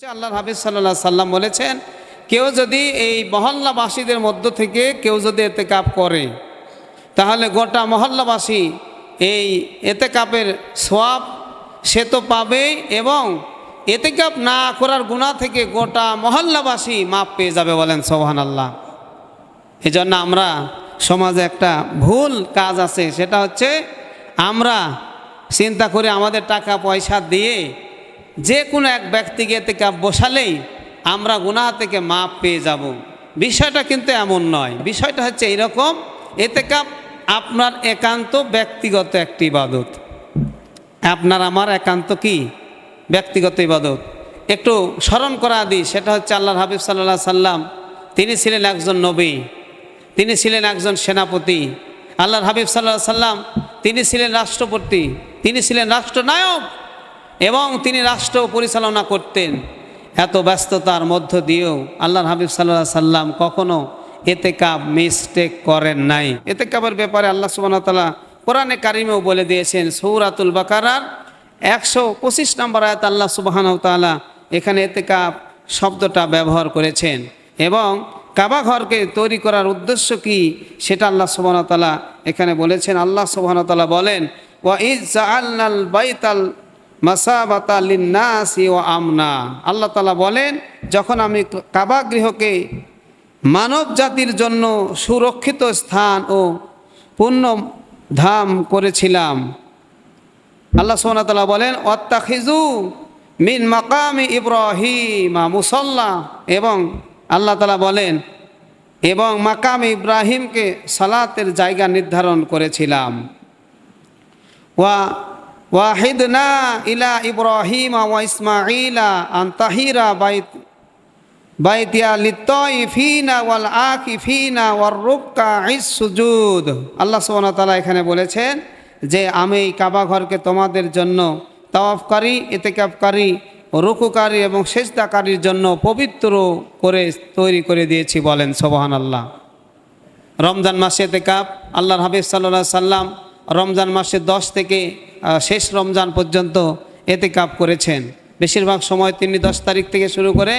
আল্লাহ হাফিজ সাল্লাহ সাল্লাম বলেছেন, কেউ যদি এই মহল্লাবাসীদের মধ্য থেকে কেউ যদি এতে কাপ করে, তাহলে গোটা মহল্লাবাসী এই এতে কাপের সোয়াব সে তো পাবেই এবং এতে কাপ না করার গুণা থেকে গোটা মহল্লাবাসী মাপ পেয়ে যাবে বলেন সোহান আল্লাহ এই জন্য আমরা সমাজে একটা ভুল কাজ আছে, সেটা হচ্ছে আমরা চিন্তা করে আমাদের টাকা পয়সা দিয়ে যে কোনো এক ব্যক্তিকে এতে কাপ বসালেই আমরা গুনাহ থেকে মাপ পেয়ে যাব। বিষয়টা কিন্তু এমন নয়। বিষয়টা হচ্ছে এইরকম এতে কাপ আপনার একান্ত ব্যক্তিগত একটি ইবাদত। আপনার আমার একান্ত কি? ব্যক্তিগত ইবাদত। একটু স্মরণ করা দিই সেটা হচ্ছে আল্লাহর হাবিব সাল্লাহ সাল্লাম, তিনি ছিলেন একজন নবী, তিনি ছিলেন একজন সেনাপতি। আল্লাহর হাবিব সাল্লাহ সাল্লাম, তিনি ছিলেন রাষ্ট্রপতি, তিনি ছিলেন রাষ্ট্রনায়ক। এবং তিনি রাষ্ট্র পরিচালনা করতেন। এত ব্যস্ততার মধ্য দিয়েও আল্লাহর হাবিব সাল্লাহ সাল্লাম কখনো এতে কাপ মিস্টেক করেন নাই। এতে কাপের ব্যাপারে আল্লাহ সুবাহতাল্লাহ কোরআনে কারিমেও বলে দিয়েছেন, সৌরাতুল বাকারার একশো পঁচিশ নম্বর আয়াত আল্লাহ সুবাহান তালা এখানে এতে কাপ শব্দটা ব্যবহার করেছেন। এবং কাবা ঘরকে তৈরি করার উদ্দেশ্য কি সেটা আল্লাহ সুবাহতালা এখানে বলেছেন। আল্লাহ সুবাহতালা বলেন, ওয়া ইজ আল্লাল বাইতাল মাসাবাতা লিন্নাসি ও আমনা। আল্লাহ তালা বলেন, যখন আমি কাবা গৃহকে মানব জাতির জন্য সুরক্ষিত স্থান ও পুণ্য ধাম করেছিলাম, আল্লাহ সোনাতলা বলেন অত্তাখিজু মিন মাকামি ইব্রাহিমা মুসল্লা। এবং আল্লাহ তালা বলেন, এবং মাকাম ইব্রাহিমকে সালাতের জায়গা নির্ধারণ করেছিলাম। ওয়া ওয়াহিদনা ইলা ইব্রাহিমা ওয়া ইসমাইলা আন তাহিরা বাইত, বাইতিয়া লিত্তইফিনা ওয়াল আকিফিনা ওয়ার রুক্কা সুজুদ আল্লাহ সুবহানাহু তাআলা এখানে বলেছেন যে, আমি এই কাবা ঘরকে তোমাদের জন্য তাওয়াফকারী এতেকাফকারী রুকুকারী এবং সেজদাকারীর জন্য পবিত্র করে তৈরি করে দিয়েছি বলেন সোবাহান আল্লাহ রমজান মাসে এতেকাপ আল্লাহর হাবিব সাল্লাহ সাল্লাম রমজান মাসের দশ থেকে শেষ রমজান পর্যন্ত এতে কাপ করেছেন। বেশিরভাগ সময় তিনি দশ তারিখ থেকে শুরু করে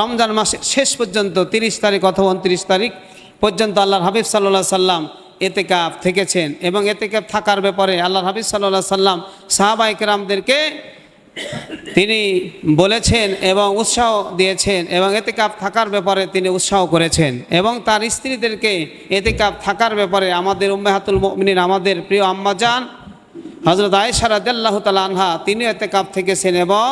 রমজান মাসের শেষ পর্যন্ত, তিরিশ তারিখ অথবা উনত্রিশ তারিখ পর্যন্ত আল্লাহর হাবিব সাল্লাহ সাল্লাম এতে কাপ থেকেছেন এবং এতে কাপ থাকার ব্যাপারে আল্লাহর হাবিব সাল্লাহ সাল্লাম সাহাবা ইকরামদেরকে তিনি বলেছেন এবং উৎসাহ দিয়েছেন এবং এতে কাপ থাকার ব্যাপারে তিনি উৎসাহ করেছেন এবং তার স্ত্রীদেরকে এতে কাপ থাকার ব্যাপারে আমাদের উম্মেহাতুল মিনিন আমাদের প্রিয় আম্মাজান হজরত আয়েশা রাদিয়াল্লাহু তাআলা আনহা তিনি এতে কাপ থেকেছেন এবং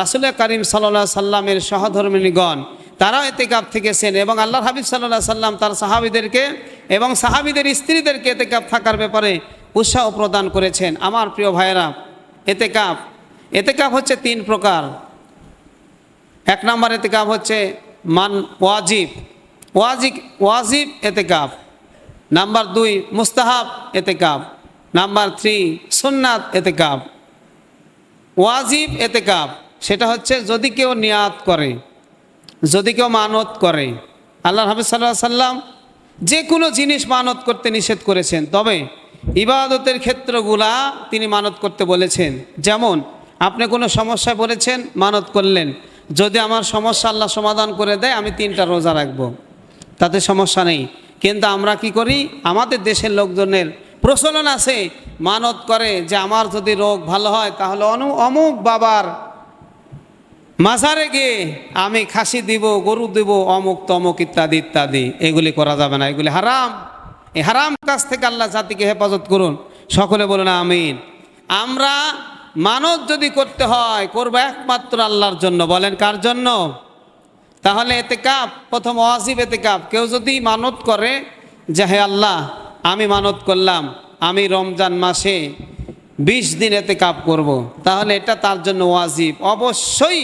রাসুল করিম সাল্লাহ সাল্লামের সহধর্মিনীগণ তারাও এতে কাপ থেকেছেন এবং আল্লাহ হাবিব সাল্লাহ সাল্লাম তার সাহাবিদেরকে এবং সাহাবিদের স্ত্রীদেরকে এতে কাপ থাকার ব্যাপারে উৎসাহ প্রদান করেছেন। আমার প্রিয় ভাইয়েরা, এতে কাপ এতে কাপ হচ্ছে তিন প্রকার। এক নম্বর এতে কাপ হচ্ছে মান ওয়াজিব ওয়াজিব ওয়াজিব এতে কাপ। নাম্বার দুই, মুস্তাহাব এতেকাপ নাম্বার থ্রি সুন্নাত এতেকাপ ওয়াজিব এতেকাপ সেটা হচ্ছে যদি কেউ নিয়াত করে, যদি কেউ মানত করে। আল্লাহ হাফিজ সাল্লাহ সাল্লাম যে কোনো জিনিস মানত করতে নিষেধ করেছেন, তবে ইবাদতের ক্ষেত্রগুলা তিনি মানত করতে বলেছেন। যেমন, আপনি কোনো সমস্যায় পড়েছেন, মানত করলেন। যদি আমার সমস্যা আল্লাহ সমাধান করে দেয়, আমি তিনটা রোজা রাখব। তাতে সমস্যা নেই। কিন্তু আমরা কি করি? আমাদের দেশের লোকজনের প্রচলন আছে, মানত করে যে আমার যদি রোগ ভালো হয়, তাহলে অনু, অমুক বাবার মাঝারে গিয়ে আমি খাসি দিব, গরু দিব, অমুক তমুক ইত্যাদি ইত্যাদি। এগুলি করা যাবে না, এগুলি হারাম। এই হারাম কাছ থেকে আল্লাহ জাতিকে হেফাজত করুন। সকলে বলুন আমিন। আমরা মানত যদি করতে হয়, করব একমাত্র আল্লাহর জন্য। বলেন কার জন্য? তাহলে এতে কাপ প্রথম ওয়াজিব এতে কাপ কেউ যদি মানত করে যে, হে আল্লাহ আমি মানত করলাম, আমি রমজান মাসে বিশ দিন এতে কাপ করব। তাহলে এটা তার জন্য ওয়াজিব। অবশ্যই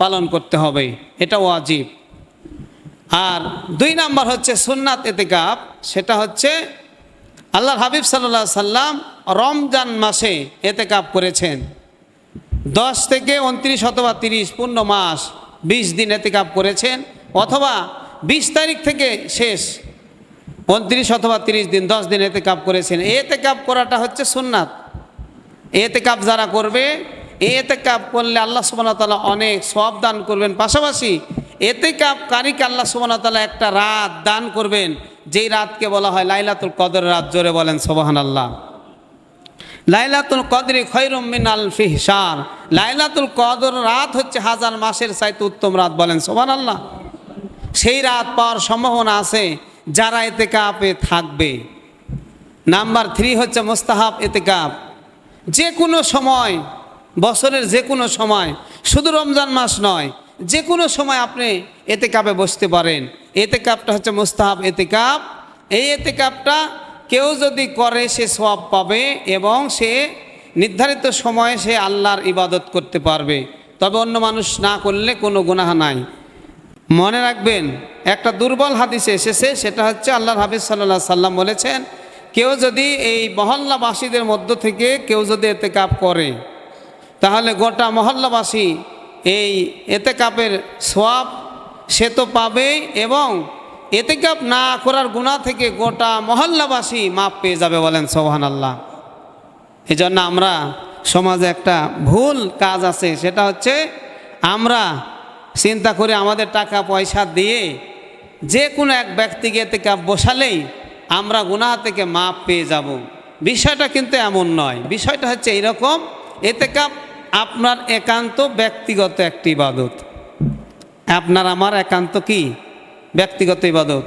পালন করতে হবে, এটা ওয়াজিব। আর দুই নাম্বার হচ্ছে সুন্নাত এতে কাপ, সেটা হচ্ছে আল্লাহর হাবিব সাল্লাহ সাল্লাম রমজান মাসে এতে কাপ করেছেন। দশ থেকে উনত্রিশ অথবা তিরিশ পূর্ণ মাস বিশ দিন এতেকাপ করেছেন, অথবা বিশ তারিখ থেকে শেষ উনত্রিশ অথবা তিরিশ দিন, দশ দিন এতে কাপ করেছেন। এতে কাপ করাটা হচ্ছে সুন্নাত। এতেকাপ যারা করবে, এতে কাপ করলে আল্লাহ সুবাহ তালা অনেক সব দান করবেন। পাশাপাশি এতে কাপ কারিকে আল্লাহ সুবাহ তালা একটা রাত দান করবেন, যেই রাতকে বলা হয় লাইলাতুল কদর রাত জোরে বলেন সোবাহান আল্লাহ লাইলাতুল কদরি খৈরুম মিন আল ফিহসার লাইলাতুল কদর রাত হচ্ছে হাজার মাসের চাইতে উত্তম রাত বলেন সোবান আল্লাহ সেই রাত পাওয়ার সম্ভাবনা আছে। যারা এতে কাপে থাকবে। নাম্বার থ্রি হচ্ছে মোস্তাহাব এতে কাপ যে কোনো সময়, বছরের যে কোনো সময়, শুধু রমজান মাস নয় যে কোনো সময় আপনি এতে কাপে বসতে পারেন। এতে কাপটা হচ্ছে মোস্তাহাব এতে কাপ এই এতে কাপটা কেউ যদি করে, সে সব পাবে এবং সে নির্ধারিত সময়ে সে আল্লাহর ইবাদত করতে পারবে। তবে অন্য মানুষ না করলে কোনো গুনাহ নাই। মনে রাখবেন, একটা দুর্বল হাদিসে এসেছে, সেটা হচ্ছে আল্লাহর হাফিজ সাল্লাহ সাল্লাম বলেছেন, কেউ যদি এই মহল্লাবাসীদের মধ্য থেকে কেউ যদি এতে কাপ করে, তাহলে গোটা মহল্লাবাসী এই এতে কাপের সোয়াব সে তো পাবেই এবং এতে কাপ না করার গুণা থেকে গোটা মহল্লাবাসী মাপ পেয়ে যাবে বলেন সোহান আল্লাহ এই জন্য আমরা সমাজে একটা ভুল কাজ আছে, সেটা হচ্ছে আমরা চিন্তা করে আমাদের টাকা পয়সা দিয়ে যে কোনো এক ব্যক্তিকে এতে কাপ বসালেই আমরা গুনাহ থেকে মাপ পেয়ে যাব। বিষয়টা কিন্তু এমন নয়। বিষয়টা হচ্ছে এইরকম এতে কাপ আপনার একান্ত ব্যক্তিগত একটি ইবাদত। আপনার আমার একান্ত কি? ব্যক্তিগত ইবাদত।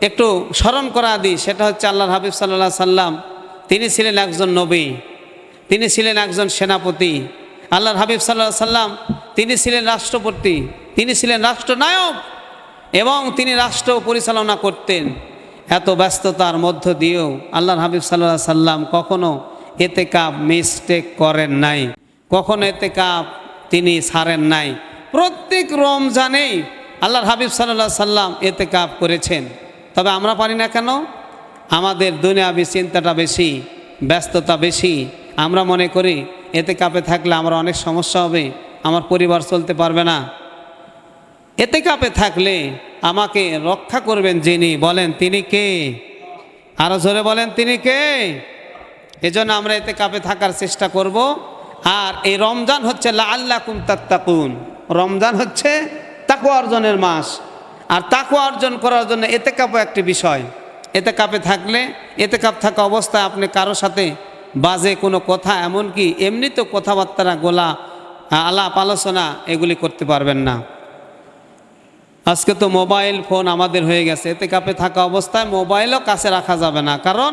একটু স্মরণ করা দিই, সেটা হচ্ছে আল্লাহর হাবিব সাল্লাহ সাল্লাম, তিনি ছিলেন একজন নবী, তিনি ছিলেন একজন সেনাপতি। আল্লাহর হাবিব সাল্লাহ সাল্লাম তিনি ছিলেন রাষ্ট্রপতি, তিনি ছিলেন রাষ্ট্রনায়ক এবং তিনি রাষ্ট্র পরিচালনা করতেন। এত ব্যস্ততার মধ্য দিয়েও আল্লাহর হাবিব সাল্লাহ সাল্লাম কখনো এতে কাপ মিস্টেক করেন নাই, কখনো এতে কাপ তিনি ছাড়েন নাই। প্রত্যেক রমজানেই আল্লাহর হাবিব সাল্লাহ সাল্লাম এতে কাপ করেছেন। তবে আমরা পারি না কেন? আমাদের দুনিয়াবি চিন্তাটা বেশি, ব্যস্ততা বেশি। আমরা মনে করি এতে কাপে থাকলে আমার অনেক সমস্যা হবে। আমার পরিবার চলতে পারবে না। এতে কাপে থাকলে আমাকে রক্ষা করবেন যিনি, বলেন, তিনি কে? আরও জোরে বলেন, তিনি কে? এজন্য আমরা এতে কাপে থাকার চেষ্টা করব। আর এই রমজান হচ্ছে লা আল্লাহ কুম তাত্তাকুন। রমজান হচ্ছে তাকু অর্জনের মাস। আর তাকু অর্জন করার জন্য এতে কাপও একটি বিষয়। এতে কাপে থাকলে এতে কাপ থাকা অবস্থায় আপনি কারও সাথে বাজে কোনো কথা, এমনকি এমনি তো কথাবার্তা গোলা আলাপ আলোচনা এগুলি করতে পারবেন না। আজকে তো মোবাইল ফোন আমাদের হয়ে গেছে, এতে কাপে থাকা অবস্থায় মোবাইলও কাছে রাখা যাবে না। কারণ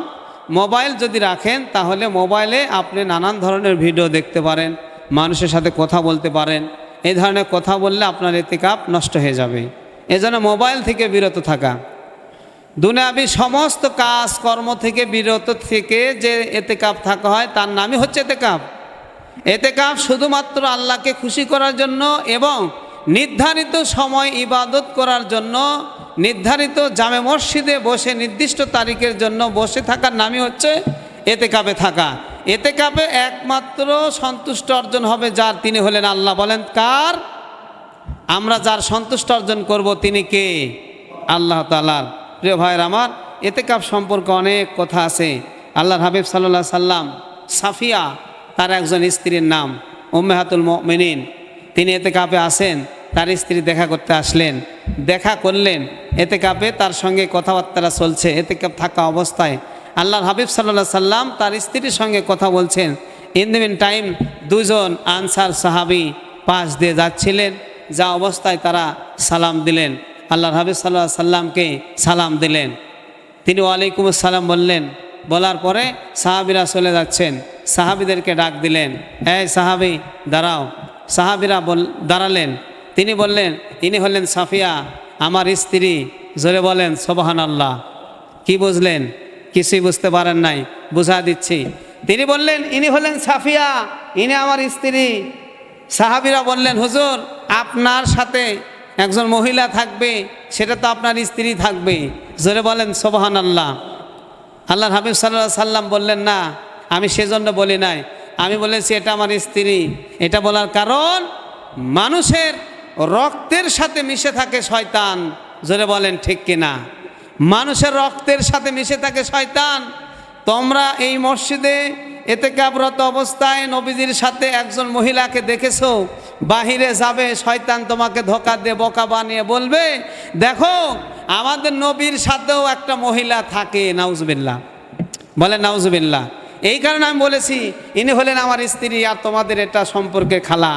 মোবাইল যদি রাখেন, তাহলে মোবাইলে আপনি নানান ধরনের ভিডিও দেখতে পারেন, মানুষের সাথে কথা বলতে পারেন, এই ধরনের কথা বললে আপনার এতে কাপ নষ্ট হয়ে যাবে। এজন্য মোবাইল থেকে বিরত থাকা। দুনিয়াবি সমস্ত কাজ কর্ম থেকে বিরত থেকে যে এতে কাপ থাকা হয়, তার নামই হচ্ছে এতে এতে কাপ শুধুমাত্র আল্লাহকে খুশি করার জন্য এবং নির্ধারিত সময় ইবাদত করার জন্য, নির্ধারিত জামে মসজিদে বসে নির্দিষ্ট তারিখের জন্য বসে থাকার নামই হচ্ছে এতে কাপে থাকা। এতে কাপে একমাত্র সন্তুষ্ট অর্জন হবে যার তিনি হলেন আল্লাহ। বলেন, কার? আমরা যার সন্তুষ্ট অর্জন করব তিনি কে? আল্লাহ তালার প্রিয় ভাইয়ের আমার এতে কাপ সম্পর্কে অনেক কথা আছে। আল্লাহর হাবিব সাল্লাহ সাল্লাম সাফিয়া তার একজন স্ত্রীর নাম উম্মেহাতুল মেনিন তিনি এতে কাপে আসেন, তার স্ত্রী দেখা করতে আসলেন। দেখা করলেন এতে কাপে তার সঙ্গে কথাবার্তা চলছে এতে কাপ থাকা অবস্থায়। আল্লাহর হাবিব সাল্লাহ সাল্লাম তার স্ত্রীর সঙ্গে কথা বলছেন। ইন দ্য মিন টাইম দুজন আনসার সাহাবি পাশ দিয়ে যাচ্ছিলেন, যা অবস্থায় তারা সালাম দিলেন। আল্লাহর হাবিব সাল্লাহ সাল্লামকে সালাম দিলেন। তিনি ওয়ালাইকুম আসসালাম বললেন। বলার পরে সাহাবিরা চলে যাচ্ছেন। সাহাবিদেরকে ডাক দিলেন, এই সাহাবি, দাঁড়াও। সাহাবিরা বল, দাঁড়ালেন। তিনি বললেন, ইনি হলেন সাফিয়া, আমার স্ত্রী। জোরে বলেন সোবাহান আল্লাহ কি বুঝলেন? কিছুই বুঝতে পারেন নাই, বুঝা দিচ্ছি। তিনি বললেন, ইনি হলেন সাফিয়া, ইনি আমার স্ত্রী। সাহাবিরা বললেন, হুজুর, আপনার সাথে একজন মহিলা থাকবে, সেটা তো আপনার স্ত্রী থাকবে জোরে বলেন সোবাহান আল্লাহ আল্লাহর হাবিব সাল্লাহ সাল্লাম বললেন, না। আমি সেজন্য বলি নাই। আমি বলেছি, এটা আমার স্ত্রী। এটা বলার কারণ, মানুষের রক্তের সাথে মিশে থাকে শয়তান। জোরে বলেন, ঠিক কিনা মানুষের রক্তের সাথে মিশে থাকে শয়তান। তোমরা এই মসজিদে এতে কাব্রত অবস্থায় নবীজির সাথে একজন মহিলাকে দেখেছ? বাহিরে যাবে, শয়তান তোমাকে ধোকা দিয়ে, বোকা বানিয়ে বলবে, দেখো, আমাদের নবীর সাথেও একটা মহিলা থাকে নাউজবিল্লা বলে নাউজবিল্লা এই কারণে আমি বলেছি ইনি হলেন আমার স্ত্রী আর তোমাদের এটা সম্পর্কে খালা।